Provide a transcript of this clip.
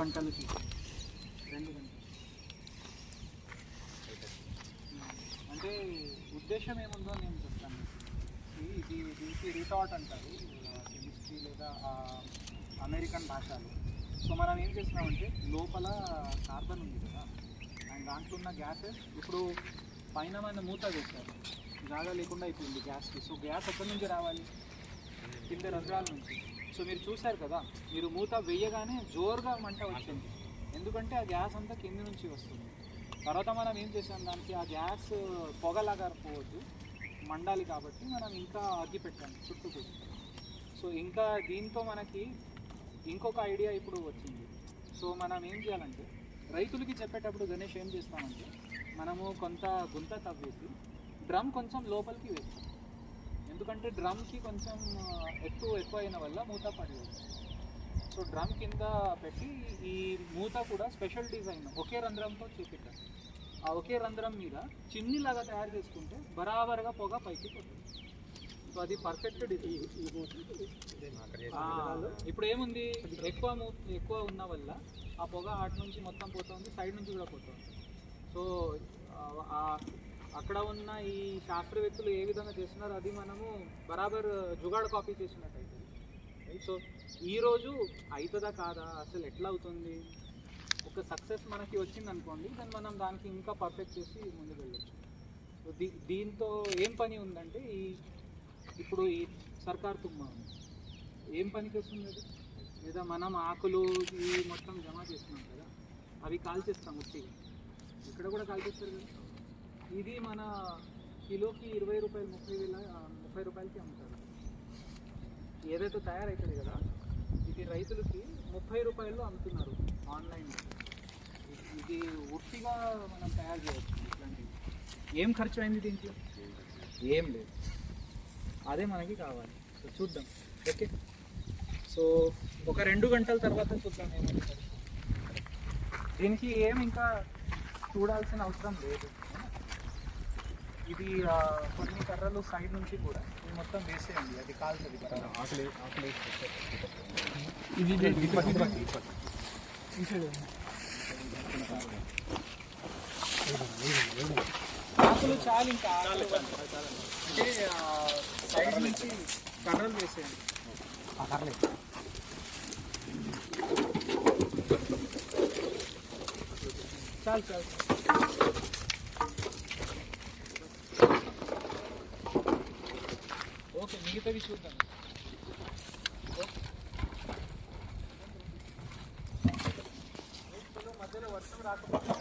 గంటలకి. రెండు గంటలు అంటే ఉద్దేశం ఏముందో నేను చెప్తాను. ఇది దీనికి రీథాట్ అంటారు కెమిస్ట్రీ లేదా అమెరికన్ భాషలు. సో మనం ఏం చేస్తున్నామంటే లోపల కార్బన్ ఉంది కదా అండ్ దాంట్లో ఉన్న గ్యాసెస్ ఇప్పుడు పైన మన మూత వేస్తారు జాగా లేకుండా అయిపోయింది గ్యాస్కి. సో గ్యాస్ ఎక్కడి నుంచి రావాలి? కింద రంధ్రాల నుంచి. సో మీరు చూశారు కదా మీరు మూత వేయగానే జోరుగా మంట వచ్చింది. ఎందుకంటే ఆ గ్యాస్ అంతా కింద నుంచి వస్తుంది. తర్వాత మనం ఏం చేసాం దానికి? ఆ గ్యాస్ పొగలాగా పోవద్దు. మండాలి కాబట్టి మనం ఇంకా అగ్గి పెట్టాము చుట్టూ సో ఇంకా దీంతో మనకి ఇంకొక ఐడియా ఇప్పుడు వచ్చింది. సో మనం ఏం చేయాలంటే రైతులకి చెప్పేటప్పుడు గణేష్ ఏం చేస్తామంటే మనము కొంత గుంత తవ్వేసి డ్రమ్ కొంచెం లోపలికి వేస్తాం. ఎందుకంటే డ్రమ్కి కొంచెం ఎక్కువ ఎక్కువ అయిన వల్ల మూత పడలేదు. సో డ్రమ్ కింద పెట్టి ఈ మూత కూడా స్పెషల్ డిజైన్ ఒకే రంధ్రంతో చేపెట్టాం ఆ ఒకే రంధ్రం మీద చిన్నిలాగా తయారు చేసుకుంటే బరాబర్గా పొగ పైకి పోతుంది. సో అది పర్ఫెక్ట్ డిజైన్. ఇప్పుడు ఏముంది? ఎక్కువ మూ- ఎక్కువ ఉన్న వల్ల ఆ పొగ అటు నుంచి మొత్తం పోతుంది సైడ్ నుంచి కూడా పోతుంది. సో అక్కడ ఉన్న ఈ శాస్త్రవేత్తలు ఏ విధంగా చేస్తున్నారో అది మనము బరాబర్ జుగాడ్ కాపీ చేసినట్టయితే. సో ఈరోజు అవుతుందా కాదా? అసలు ఎట్లా అవుతుంది? ఒక సక్సెస్ మనకి వచ్చింది అనుకోండి దాన్ని మనం దానికి ఇంకా పర్ఫెక్ట్ చేసి ముందుకు వెళ్ళొచ్చు సో దీ దీంతో ఏం పని ఉందంటే ఈ ఇప్పుడు ఈ సర్కార్ తుమ్మ ఏం పనికి వస్తుంది అది? లేదా మనం ఆకులు ఈ మొత్తం జమ చేస్తున్నాం కదా అవి కాల్చేస్తాం వచ్చి ఇక్కడ కూడా కాల్చేస్తారు కదా. ఇది మన కిలోకి ఇరవై రూపాయలు ముప్పై వేల ముప్పై రూపాయలకి అమ్ముతారు. ఏదైతే తయారవుతుంది కదా ఇది రైతులకి ముప్పై రూపాయలు అమ్ముతున్నారు ఆన్లైన్ ఇది ఉట్టిగా మనం తయారు చేయవచ్చు ఇట్లాంటివి. ఏం ఖర్చు అయింది దీంట్లో? ఏం లేదు. అదే మనకి కావాలి. సో చూద్దాం. ఓకే. సో ఒక రెండు గంటల తర్వాత చూద్దాం ఏమైనా దీనికి ఏం ఇంకా చూడాల్సిన అవసరం లేదు. ఇది కొన్ని కర్రలు సైడ్ నుంచి కూడా ఇది మొత్తం వేసేయండి. అది కాలుతుంది బరాబర్. ఇది ఆకులు చాలు ఇంకా ఆకులు అంటే సైడ్ నుంచి కర్రలు వేసేయండి. చాలు చాలు ఓకే మిగతావి చూద్దాం. మధ్యలో వర్షం రాకపోతే